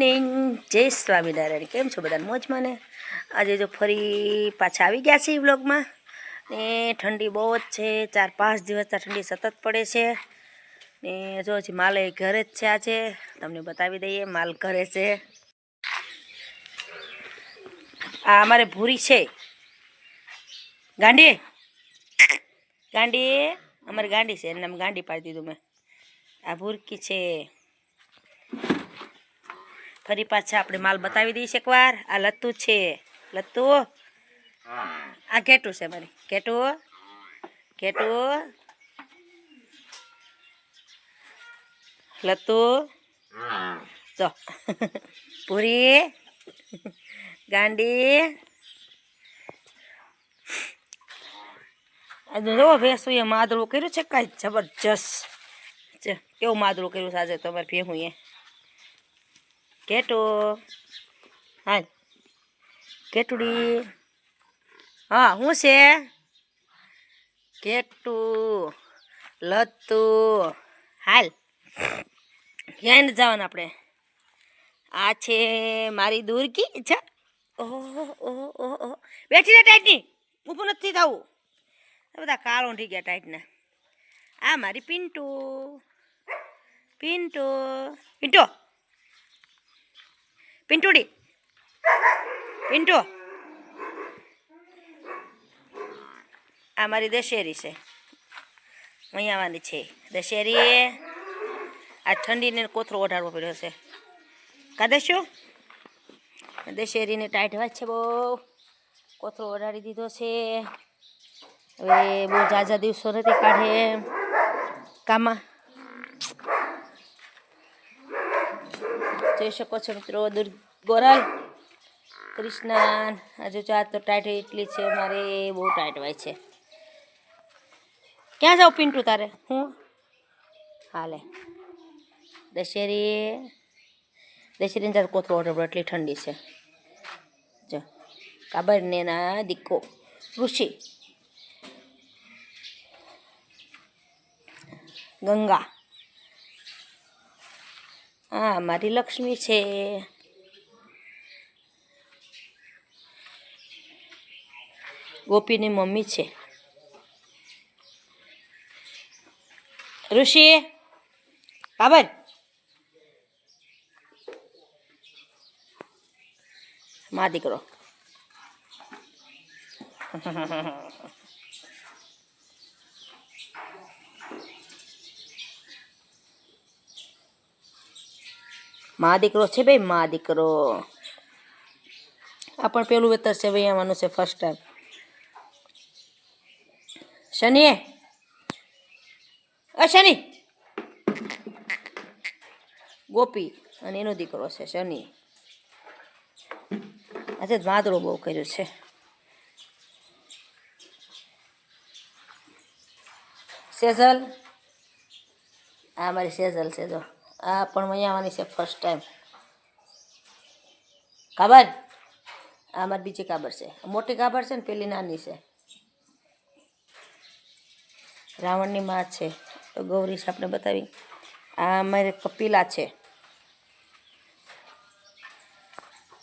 Morning જય સ્વામિનારાયણ. કેમ છો બધા મોજમાં ને? આજે જો ફરી પાછા આવી ગયા છે વ્લોગમાં. ને ઠંડી બહુ જ છે. ચાર પાંચ દિવસ ઠંડી સતત પડે છે. ને જો હજી માલ એ ઘરે જ છે આજે. તમને બતાવી દઈએ, માલ ઘરે છે. આ અમારે ભૂરી છે. ગાંડી? ગાંડી? અમારી ગાંડી છે. એનું નામ ગાંડી પાડી દીધું મેં. આ ભૂરકી છે. ફરી પાછા આપણે માલ બતાવી દઈશ એકવાર. આ લત્તુ છે. લત્તુ? આ ઘેટું છે મારી. ઘેટું? ઘેટું? લત્તુ? ચો પૂરી? ગાંડી? આજે જો ભેંસું એ માદળું કર્યું છે. કાંઈ જબરજસ્ત. કેવું માદળું કર્યું છે આજે તમારે ભેહું એ? કેટો. હા કેટુડી. હા શું છે? કેટું. લતુ હાલ. ક્યાંય નથી જવાનું આપણે? આ છે મારી દૂરકી ઈચ્છા ઓહો ઓહો ઓહો ઓહો. બેઠી રહે ટાઈટની. ઊભું નથી થવું. બધા કાળો થઈ ગયા ટાઈટના. આ મારી પિન્ટુ. પિન્ટુ. પિન્ટુ. પિન્ટુડી. પિન્ટુ. આ મારી દશેરી છે. આવવાની છે. દશેરી આ ઠંડીને કોથરો ઓઢાડવો પડ્યો છે. કાદશું? દશેરીને ટાઈટ વાત છે બહુ. કોથરો ઓઢાડી દીધો છે. હવે બહુ ઝાઝા દિવસો નથી કાઢે. કામાં. જોઈ શકો છો મિત્રો, દુર, ગોરલ કૃષ્ણ હજુ ચા તો ટાઈટ એટલી છે, મારે બહુ ટાઈટ હોય છે. ક્યાં જાઉં પિન્ટુ તારે? હું? હાલે. દશેરી દશેરીને તારે કોથળો પડે એટલી ઠંડી છે. જો, કાબર ને ના દીકો ઋષિ. ગંગા. હા મારી લક્ષ્મી છે. ગોપીની મમ્મી છે. ઋષિ બાબર. મા દીકરો. મા દીકરો છે ભાઈ, મા દીકરો. આ પણ પેલું વેતર છે ભાઈ આવવાનું છે ફર્સ્ટ ટાઈમ શનિ? અ, શનિ? ગોપી અને એનો દીકરો છે, શનિ. આજે વાદળો બહુ કર્યો છે. સેઝલ આ મારી સેઝલ છે, જો. આ પણ અહીંયા આવવાની છે ફર્સ્ટ ટાઈમ કાબર આ મારી બીજી કાબર છે. મોટી કાબર છે ને પેલી નાની છે. રાવણની માં છે. તો ગૌરી આપણે બતાવી. આ અમારે કપિલા છે.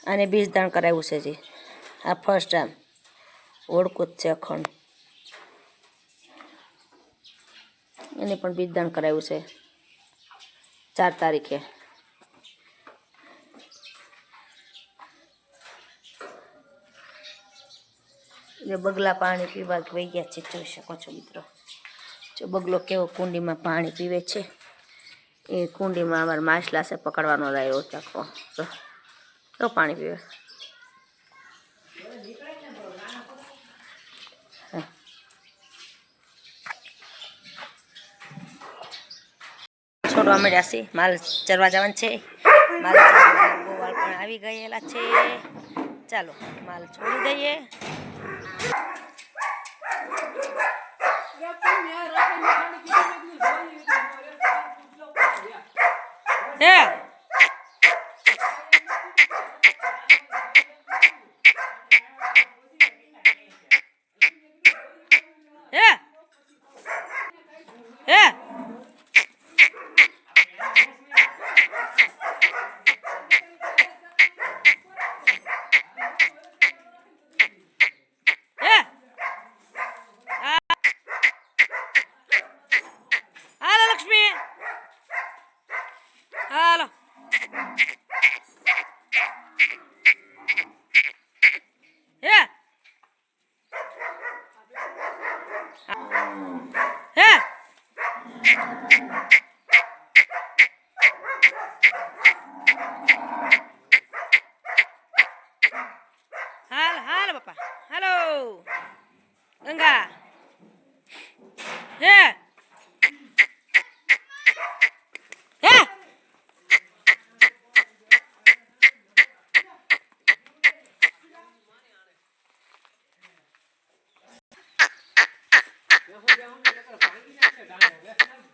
આને બીજદાન કરાવ્યું છે જી. આ ફર્સ્ટ ટાઈમ ઓળખું છે અખંડ. એને પણ બીજદાન કરાવ્યું છે. ચાર તારીખે. એટલે બગલા પાણી પીવા વહી ગયા છે, જોઈ શકો છો મિત્રો. જો બગલો કેવો કુંડીમાં પાણી પીવે છે, એ કુંડીમાં અમારે માછલા છે, પકડવાનો રહ્યો ચાખો તો પાણી પીવે. છોડવા મળ્યા છે. માલ ચરવા જવાનું છે. માલ ગોવાળ પણ આવી ગયેલા છે. ચાલો, માલ છોડી દઈએ. હે?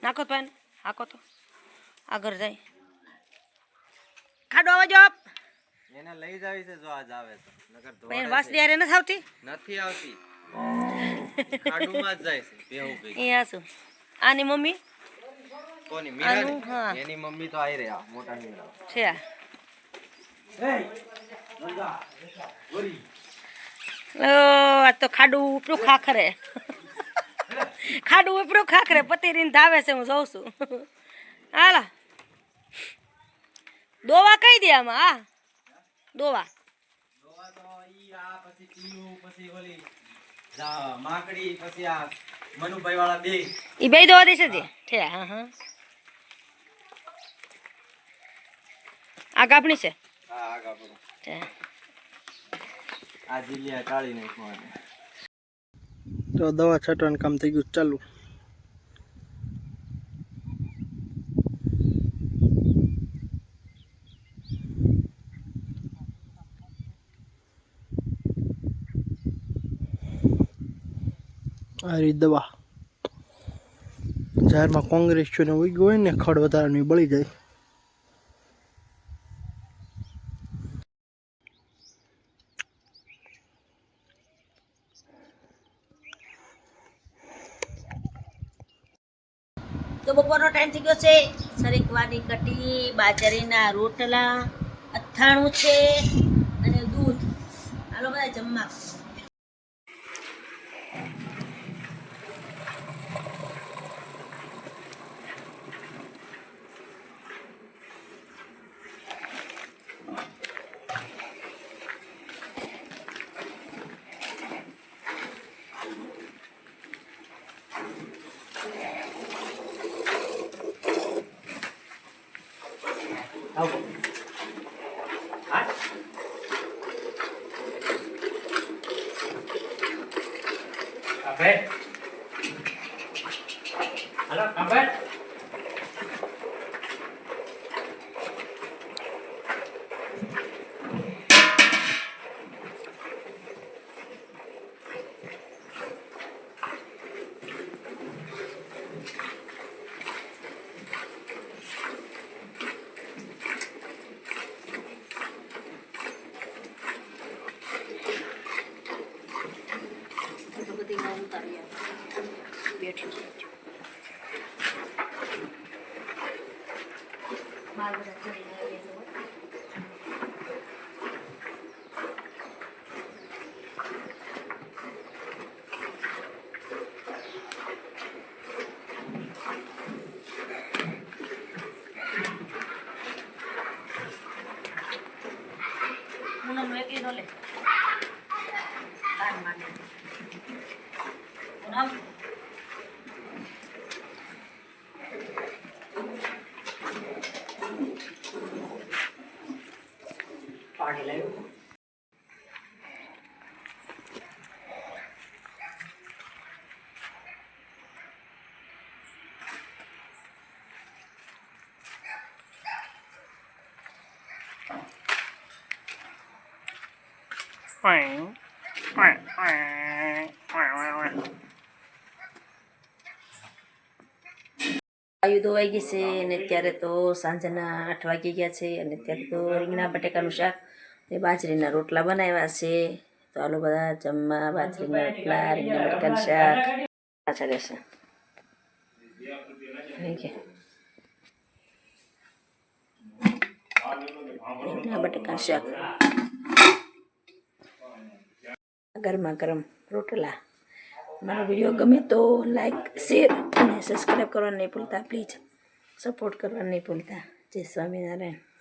નાખો તો હાકો તો. આગળ જાય. ખાડો આવજો એને લઈ જાવી છે જો આજ આવે તો નકર પણ એને ધોળે વાસળી નથી આવતી? નથી આવતી. ખાડુમાં જ જાય છે બેહુ ગઈ એ આ શું? આની મમ્મી? કોની મીરા એની મમ્મી તો આવી રહ્યા મોટા મીરા. છે આ. ઓ આ તો ખાડું ઉપરું ખાખરે. ખાડું ઉપરું ખાખરે પતિરીને ધાવે છે હું જોઉં છું. હાલા. દોવા કઈ દે આમાં? હા. દોવા. આ પછી ટીયું પછી ઓલી જા માકડી પછી આ મનુભાઈ વાળા બે. એ બે દોવા દેશે જે? છે હા હા. આ કાપણી છે? હા આ જીલિયા કાળી નાખવા તો દવા છાંટવાનું કામ થઈ ગયું, ચાલુ. આ રીત દવા. જાહેરમાં કોંગ્રેસ છે ને ઉગ્યું હોય ને, ખડ વધારાની બળી જાય. તો બપોરનો ટાઈમ થઈ ગયો છે. સરીકવાની કટી બાજરીના રોટલા, અથાણું છે અને દૂધ. હાલો બધા જમવા. બેઠી છું બાર બધા ચડીને આવ્યા છે. પૂનમનું એક લીધો લે કાન માટે પૂનમ પાણી લાવ્યું વાયુ ધોવાઈ ગઈ છે અને અત્યારે તો સાંજના આઠ વાગી ગયા છે અને અત્યારે તો રીંગણા બટેકાનું શાક ને બાજરીના રોટલા બનાવ્યા છે. તો આલો બધા જમવા બાજરીના રોટલા, રીંગણા બટેકાનું શાક. પાછા રહેશે. રીંગણા બટેકાનું શાક. ગરમા ગરમ રોટલા. મારો વીડિયો ગમે તો લાઈક શેર અને સબસ્ક્રાઈબ કરવાનું નહીં ભૂલતા. પ્લીઝ સપોર્ટ કરવાનું નહીં ભૂલતા. જય સ્વામિનારાયણ.